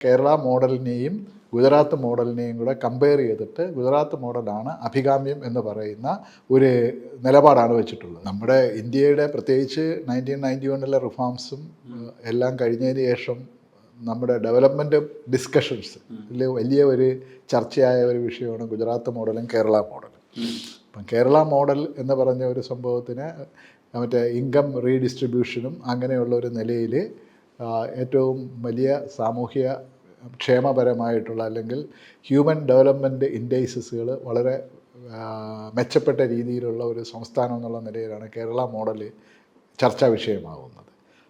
കേരള മോഡലിനെയും ഗുജറാത്ത് മോഡലിനെയും കൂടെ കമ്പയർ ചെയ്തിട്ട് ഗുജറാത്ത് മോഡലാണ് അഭികാമ്യം എന്ന് പറയുന്ന ഒരു നിലപാടാണ് വെച്ചിട്ടുള്ളത്. നമ്മുടെ ഇന്ത്യയുടെ പ്രത്യേകിച്ച് നയന്റീൻ നയന്റി വണ്ണിലെ റിഫോംസും എല്ലാം കഴിഞ്ഞതിന് ശേഷം നമ്മുടെ ഡെവലപ്മെന്റ് ഡിസ്കഷൻസ് വലിയ ഒരു ചർച്ചയായ ഒരു വിഷയമാണ് ഗുജറാത്ത് മോഡലും കേരള മോഡലും. അപ്പം കേരള മോഡൽ എന്ന് പറഞ്ഞ ഒരു സംഭവത്തിന് മറ്റേ ഇൻകം റീഡിസ്ട്രിബ്യൂഷനും അങ്ങനെയുള്ള ഒരു നിലയിൽ ഏറ്റവും വലിയ സാമൂഹ്യ ക്ഷേമപരമായിട്ടുള്ള അല്ലെങ്കിൽ ഹ്യൂമൻ ഡെവലപ്മെന്റ് ഇൻഡൈസസുകൾ വളരെ മെച്ചപ്പെട്ട രീതിയിലുള്ള ഒരു സംസ്ഥാനം എന്നുള്ള നിലയിലാണ് കേരള മോഡൽ ചർച്ചാ വിഷയമാകുന്നത്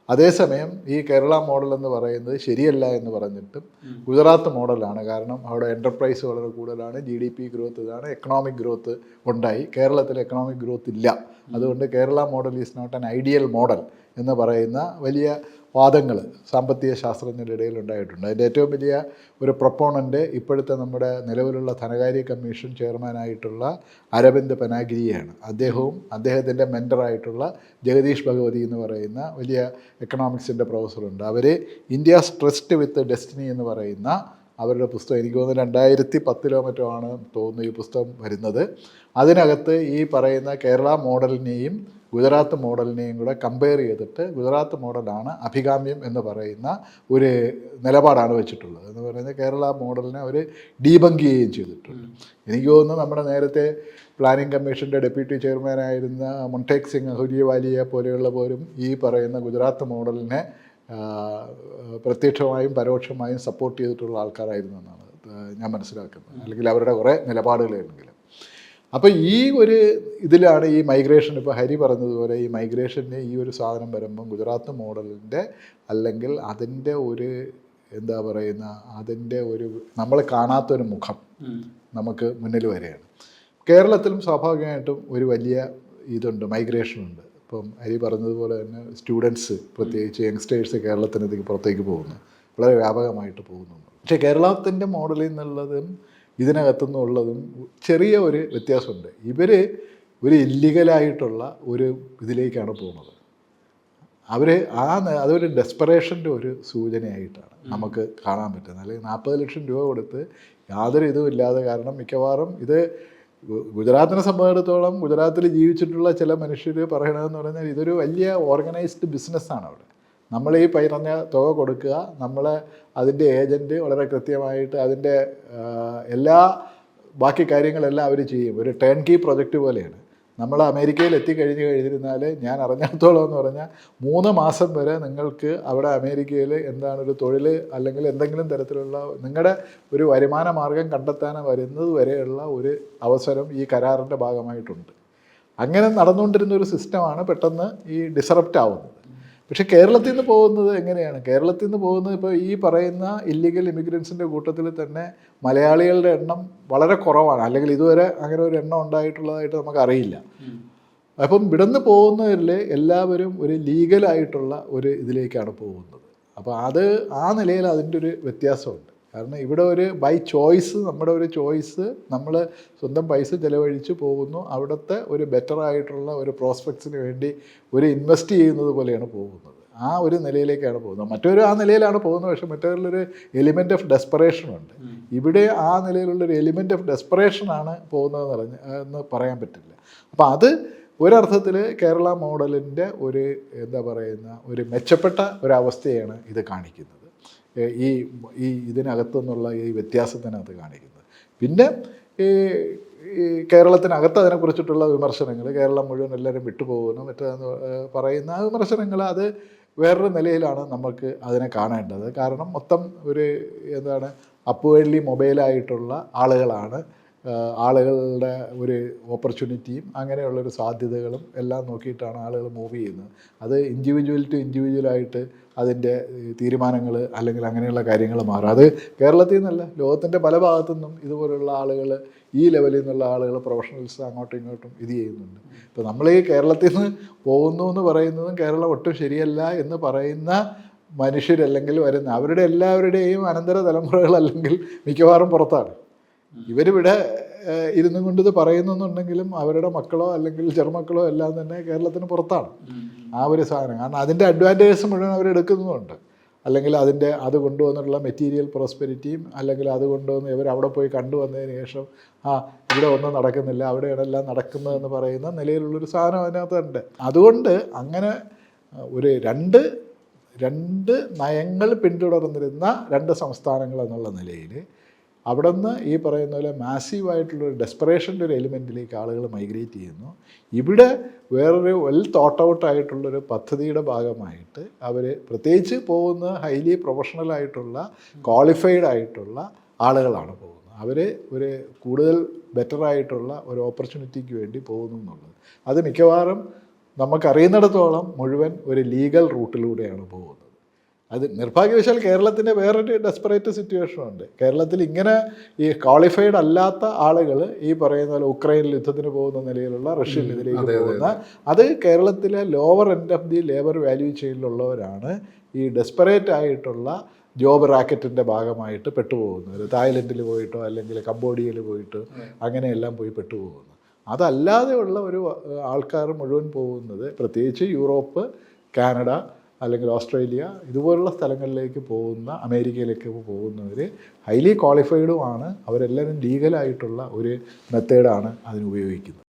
അതേസമയം ഈ കേരള മോഡൽ എന്ന് പറയുന്നത് ശരിയല്ല എന്ന് പറഞ്ഞിട്ടും ഗുജറാത്ത് മോഡലാണ്. കാരണം അവിടെ എന്റർപ്രൈസ് വളരെ കൂടുതലാണ് ജി ഡി പി ഗ്രോത്ത് ഇതാണ് എക്കണോമിക് ഗ്രോത്ത് ഉണ്ടായി. കേരളത്തിൽ എക്കണോമിക് ഗ്രോത്ത് ഇല്ല. അതുകൊണ്ട് Kerala model is not an ideal model എന്ന് പറയുന്ന വലിയ വാദങ്ങൾ സാമ്പത്തിക ശാസ്ത്രജ്ഞരുടെ ഇടയിൽ ഉണ്ടായിട്ടുണ്ട്. അതിന്റെ ഏറ്റവും വലിയ ഒരു പ്രൊപ്പോണന്റ് ഇപ്പോഴത്തെ നമ്മുടെ നിലവിലുള്ള ധനകാര്യ കമ്മീഷൻ ചെയർമാനായിട്ടുള്ള അരവിന്ദ് പനാഗിരിയാണ്. അദ്ദേഹവും അദ്ദേഹത്തിന്റെ മെന്ററായിട്ടുള്ള ജഗദീഷ് ഭഗവതി എന്ന് പറയുന്ന വലിയ എക്കണോമിക്സിന്റെ പ്രൊഫസറുണ്ട്. അവർ ഇന്ത്യ സ്ട്രെസ്ഡ് വിത്ത് ഡെസ്റ്റിനി എന്ന് പറയുന്ന അവരുടെ പുസ്തകം എനിക്ക് തോന്നുന്നു രണ്ടായിരത്തി പത്തിലോ മറ്റോ ആണ് തോന്നുന്നു ഈ പുസ്തകം വരുന്നത്. അതിനകത്ത് ഈ പറയുന്ന കേരള മോഡലിനെയും ഗുജറാത്ത് മോഡലിനെയും കൂടെ കമ്പയർ ചെയ്തിട്ട് ഗുജറാത്ത് മോഡലാണ് അഭികാമ്യം എന്ന് പറയുന്ന ഒരു നിലപാടാണ് വെച്ചിട്ടുള്ളത്. എന്ന് പറയുന്നത് കേരള മോഡലിനെ അവർ ഡീബങ്ക് ചെയ്യുകയും ചെയ്തിട്ടുണ്ട്. എനിക്ക് തോന്നുന്നു നമ്മുടെ നേരത്തെ പ്ലാനിംഗ് കമ്മീഷന്റെ ഡെപ്യൂട്ടി ചെയർമാനായിരുന്ന മൊണ്ടേക് സിംഗ് അഹുലിയവാലിയെ പോലെയുള്ള പോലും ഈ പറയുന്ന ഗുജറാത്ത് മോഡലിനെ പ്രത്യക്ഷമായും പരോക്ഷമായും സപ്പോർട്ട് ചെയ്തിട്ടുള്ള ആൾക്കാരായിരുന്നു എന്നാണ് ഞാൻ മനസ്സിലാക്കുന്നത്. അല്ലെങ്കിൽ അവരുടെ കുറേ നിലപാടുകളാണെങ്കിലും. അപ്പോൾ ഈ ഒരു ഇതിലാണ് ഈ മൈഗ്രേഷൻ ഇപ്പോൾ ഹരി പറഞ്ഞതുപോലെ ഈ മൈഗ്രേഷന് ഈ ഒരു സാധനം വരുമ്പം ഗുജറാത്ത് മോഡലിന്റെ അല്ലെങ്കിൽ അതിന്റെ ഒരു എന്താ പറയുന്ന അതിന്റെ ഒരു നമ്മൾ കാണാത്തൊരു മുഖം നമുക്ക് മുന്നിൽ വരികയാണ്. കേരളത്തിലും സ്വാഭാവികമായിട്ടും ഒരു വലിയ ഇതുണ്ട് മൈഗ്രേഷനുണ്ട് ഇപ്പം ഹരി പറഞ്ഞതുപോലെ തന്നെ സ്റ്റുഡൻസ് പ്രത്യേകിച്ച് യങ്സ്റ്റേഴ്സ് കേരളത്തിനകത്തേക്ക് പുറത്തേക്ക് പോകുന്നു. വളരെ വ്യാപകമായിട്ട് പോകുന്നുണ്ട്. പക്ഷേ കേരളത്തിന്റെ മോഡലിൽ നിന്നുള്ളതും ഇതിനകത്തുനിന്നുള്ളതും ചെറിയ ഒരു വ്യത്യാസമുണ്ട്. ഇവർ ഒരു ഇല്ലീഗലായിട്ടുള്ള ഒരു ഇതിലേക്കാണ് പോകുന്നത്. അവർ ആ അതൊരു ഡെസ്പറേഷന്റെ ഒരു സൂചനയായിട്ടാണ് നമുക്ക് കാണാൻ പറ്റുന്നത്. അല്ലെങ്കിൽ നാൽപ്പത് ലക്ഷം രൂപ കൊടുത്ത് യാതൊരു ഇതും ഇല്ലാതെ കാരണം മിക്കവാറും ഇത് ഗുജറാത്തിനെ സംബന്ധിച്ചിടത്തോളം ഗുജറാത്തിൽ ജീവിച്ചിട്ടുള്ള ചില മനുഷ്യർ പറയണതെന്ന് പറഞ്ഞാൽ ഇതൊരു വലിയ ഓർഗനൈസ്ഡ് ബിസിനസ്സാണ് അവിടെ. നമ്മൾ ഈ പറഞ്ഞ തുക കൊടുക്കുക നമ്മൾ അതിന്റെ ഏജന്റ് വളരെ കൃത്യമായിട്ട് അതിന്റെ എല്ലാ ബാക്കി കാര്യങ്ങളെല്ലാം അവർ ചെയ്യും. ഒരു ടേൺ കീ പ്രൊജക്റ്റ് പോലെയാണ്. നമ്മൾ അമേരിക്കയിൽ എത്തിക്കഴിഞ്ഞ് കഴിഞ്ഞിരുന്നാൽ ഞാൻ അറിഞ്ഞിടത്തോളം എന്ന് പറഞ്ഞാൽ മൂന്ന് മാസം വരെ നിങ്ങൾക്ക് അവിടെ അമേരിക്കയിൽ എന്താണ് ഒരു തൊഴിൽ അല്ലെങ്കിൽ എന്തെങ്കിലും തരത്തിലുള്ള നിങ്ങളുടെ ഒരു വരുമാന മാർഗം കണ്ടെത്താൻ വരുന്നത് വരെയുള്ള ഒരു അവസരം ഈ കരാറിന്റെ ഭാഗമായിട്ടുണ്ട്. അങ്ങനെ നടന്നുകൊണ്ടിരുന്ന ഒരു സിസ്റ്റമാണ് പെട്ടെന്ന് ഈ ഡിസറപ്റ്റ് ആവുന്നത്. പക്ഷേ കേരളത്തിൽ നിന്ന് പോകുന്നത് എങ്ങനെയാണ്? കേരളത്തിൽ നിന്ന് പോകുന്നത് ഇപ്പോൾ ഈ പറയുന്ന ഇല്ലീഗൽ ഇമിഗ്രൻസിന്റെ കൂട്ടത്തിൽ തന്നെ മലയാളികളുടെ എണ്ണം വളരെ കുറവാണ്. അല്ലെങ്കിൽ ഇതുവരെ അങ്ങനെ ഒരു എണ്ണം ഉണ്ടായിട്ടുള്ളതായിട്ട് നമുക്കറിയില്ല. അപ്പം ഇവിടുന്ന് പോകുന്നവരിൽ എല്ലാവരും ഒരു ലീഗലായിട്ടുള്ള ഒരു ഇതിലേക്കാണ് പോകുന്നത്. അപ്പോൾ അത് ആ നിലയിൽ അതിന്റെ ഒരു വ്യത്യാസമുണ്ട്. കാരണം ഇവിടെ ഒരു ബൈ ചോയ്സ് നമ്മുടെ ഒരു ചോയ്സ് നമ്മൾ സ്വന്തം പൈസ ചിലവഴിച്ച് പോകുന്നു. അവിടുത്തെ ഒരു ബെറ്റർ ആയിട്ടുള്ള ഒരു പ്രോസ്പെക്ട്സിന് വേണ്ടി ഒരു ഇൻവെസ്റ്റ് ചെയ്യുന്നത് പോലെയാണ് പോകുന്നത്. ആ ഒരു നിലയിലേക്കാണ് പോകുന്നത്. മറ്റൊരു ആ നിലയിലാണ് പോകുന്നത്. പക്ഷേ മറ്റൊരു എലിമെന്റ് ഓഫ് ഡെസ്പറേഷനുണ്ട് ഇവിടെ ആ നിലയിലുള്ളൊരു എലിമെന്റ് ഓഫ് ഡെസ്പറേഷനാണ് പോകുന്നതെന്ന് പറഞ്ഞ് എന്ന് പറയാൻ പറ്റില്ല. അപ്പോൾ അത് ഒരർത്ഥത്തിൽ കേരള മോഡലിന്റെ ഒരു എന്താ പറയുന്ന ഒരു മെച്ചപ്പെട്ട ഒരവസ്ഥയാണ് ഇത് കാണിക്കുന്നത്. ഈ ഈ ഇതിനകത്തുനിന്നുള്ള ഈ വ്യത്യാസത്തിനകത്ത് കാണിക്കുന്നത്. പിന്നെ ഈ ഈ കേരളത്തിനകത്ത് അതിനെക്കുറിച്ചിട്ടുള്ള വിമർശനങ്ങൾ കേരളം മുഴുവൻ എല്ലാവരും വിട്ടുപോകുന്നു മറ്റേന്ന് പറയുന്ന വിമർശനങ്ങൾ അത് വേറൊരു നിലയിലാണ് നമുക്ക് അതിനെ കാണേണ്ടത്. കാരണം മൊത്തം ഒരു എന്താണ് അപ്പുവേണ്ടി മൊബൈലായിട്ടുള്ള ആളുകളാണ് ആളുകളുടെ ഒരു ഓപ്പർച്യൂണിറ്റിയും അങ്ങനെയുള്ളൊരു സാധ്യതകളും എല്ലാം നോക്കിയിട്ടാണ് ആളുകൾ മൂവ് ചെയ്യുന്നത്. അത് ഇൻഡിവിജ്വൽ ടു ഇൻഡിവിജ്വലായിട്ട് അതിന്റെ തീരുമാനങ്ങൾ അല്ലെങ്കിൽ അങ്ങനെയുള്ള കാര്യങ്ങൾ മാറും. അത് കേരളത്തിൽ നിന്നല്ല ലോകത്തിന്റെ പല ഭാഗത്തു നിന്നും ഇതുപോലുള്ള ആളുകൾ ഈ ലെവലിൽ നിന്നുള്ള ആളുകൾ പ്രൊഫഷണൽസ് അങ്ങോട്ടും ഇങ്ങോട്ടും ഇത് ചെയ്യുന്നുണ്ട്. ഇപ്പോൾ നമ്മൾ ഈ കേരളത്തിൽ നിന്ന് പോകുന്നു എന്ന് പറയുന്നതും കേരളം ഒട്ടും ശരിയല്ല എന്ന് പറയുന്ന മനുഷ്യരല്ലെങ്കിൽ വരുന്ന അവരുടെ എല്ലാവരുടെയും അനന്തര തലമുറകൾ അല്ലെങ്കിൽ മിക്കവാറും പുറത്താണ്. ഇവരിവിടെ ഇരുന്നും കൊണ്ട് ഇത് പറയുന്നെന്നുണ്ടെങ്കിലും അവരുടെ മക്കളോ അല്ലെങ്കിൽ ചെറുമക്കളോ എല്ലാം തന്നെ കേരളത്തിന് പുറത്താണ്. ആ ഒരു സാധനം. കാരണം അതിന്റെ അഡ്വാന്റേജസ് മുഴുവൻ അവർ എടുക്കുന്നുമുണ്ട്. അല്ലെങ്കിൽ അതിന്റെ അത് കൊണ്ടുവന്നിട്ടുള്ള മെറ്റീരിയൽ പ്രോസ്പെരിറ്റിയും അല്ലെങ്കിൽ അത് കൊണ്ടുവന്ന് ഇവർ അവിടെ പോയി കണ്ടുവന്നതിന് ശേഷം ആ ഇവിടെ ഒന്നും നടക്കുന്നില്ല അവിടെയാണ് എല്ലാം നടക്കുന്നതെന്ന് പറയുന്ന നിലയിലുള്ളൊരു സാധനം അതിനകത്തുണ്ട് അതുകൊണ്ട് അങ്ങനെ ഒരു രണ്ട് രണ്ട് നയങ്ങൾ പിന്തുടർന്നിരുന്ന രണ്ട് സംസ്ഥാനങ്ങൾ എന്നുള്ള നിലയിൽ അവിടെ നിന്ന് ഈ പറയുന്ന പോലെ മാസീവായിട്ടുള്ളൊരു ഡെസ്പറേഷന്റെ ഒരു എലിമെന്റിലേക്ക് ആളുകൾ മൈഗ്രേറ്റ് ചെയ്യുന്നു. ഇവിടെ വേറൊരു വെൽ തോട്ട് ഔട്ട് ആയിട്ടുള്ളൊരു പദ്ധതിയുടെ ഭാഗമായിട്ട് അവർ പ്രത്യേകിച്ച് പോകുന്ന ഹൈലി പ്രൊഫഷണൽ ആയിട്ടുള്ള ക്വാളിഫൈഡ് ആയിട്ടുള്ള ആളുകളാണ് പോകുന്നത്. അവർ ഒരു കൂടുതൽ ബെറ്റർ ആയിട്ടുള്ള ഒരു ഓപ്പർച്യൂണിറ്റിക്ക് വേണ്ടി പോകുന്നു എന്നുള്ളത്. അത് മിക്കവാറും നമുക്കറിയുന്നിടത്തോളം മുഴുവൻ ഒരു ലീഗൽ റൂട്ടിലൂടെയാണ് പോകുന്നത്. അത് നിർഭാഗ്യവശാൽ കേരളത്തിന്റെ വേറൊരു ഡെസ്പറേറ്റ് സിറ്റുവേഷൻ ഉണ്ട്. കേരളത്തിൽ ഇങ്ങനെ ഈ ക്വാളിഫൈഡ് അല്ലാത്ത ആളുകൾ ഈ പറയുന്ന പോലെ ഉക്രൈനിൽ യുദ്ധത്തിന് പോകുന്ന നിലയിലുള്ള റഷ്യനെതിരേക്ക് പോകുന്ന അത്. കേരളത്തിലെ lower end of the labour value ചെയിനിലുള്ളവരാണ് ഈ ഡെസ്പറേറ്റ് ആയിട്ടുള്ള ജോബ് റാക്കറ്റിന്റെ ഭാഗമായിട്ട് പെട്ടുപോകുന്നത്. തായ്ലൻഡിൽ പോയിട്ടോ അല്ലെങ്കിൽ കംബോഡിയയിൽ പോയിട്ടോ അങ്ങനെയെല്ലാം പോയി പെട്ടുപോകുന്നു. അതല്ലാതെയുള്ള ഒരു ആൾക്കാർ മുഴുവൻ പോകുന്നത് പ്രത്യേകിച്ച് യൂറോപ്പ് കാനഡ അല്ലെങ്കിൽ ഓസ്ട്രേലിയ ഇതുപോലുള്ള സ്ഥലങ്ങളിലേക്ക് പോകുന്ന അമേരിക്കയിലേക്ക് പോകുന്നവർ ഹൈലി ക്വാളിഫൈഡുമാണ് അവരെല്ലാവരും ലീഗലായിട്ടുള്ള ഒരു മെത്തേഡാണ് അതിന് ഉപയോഗിക്കുന്നത്.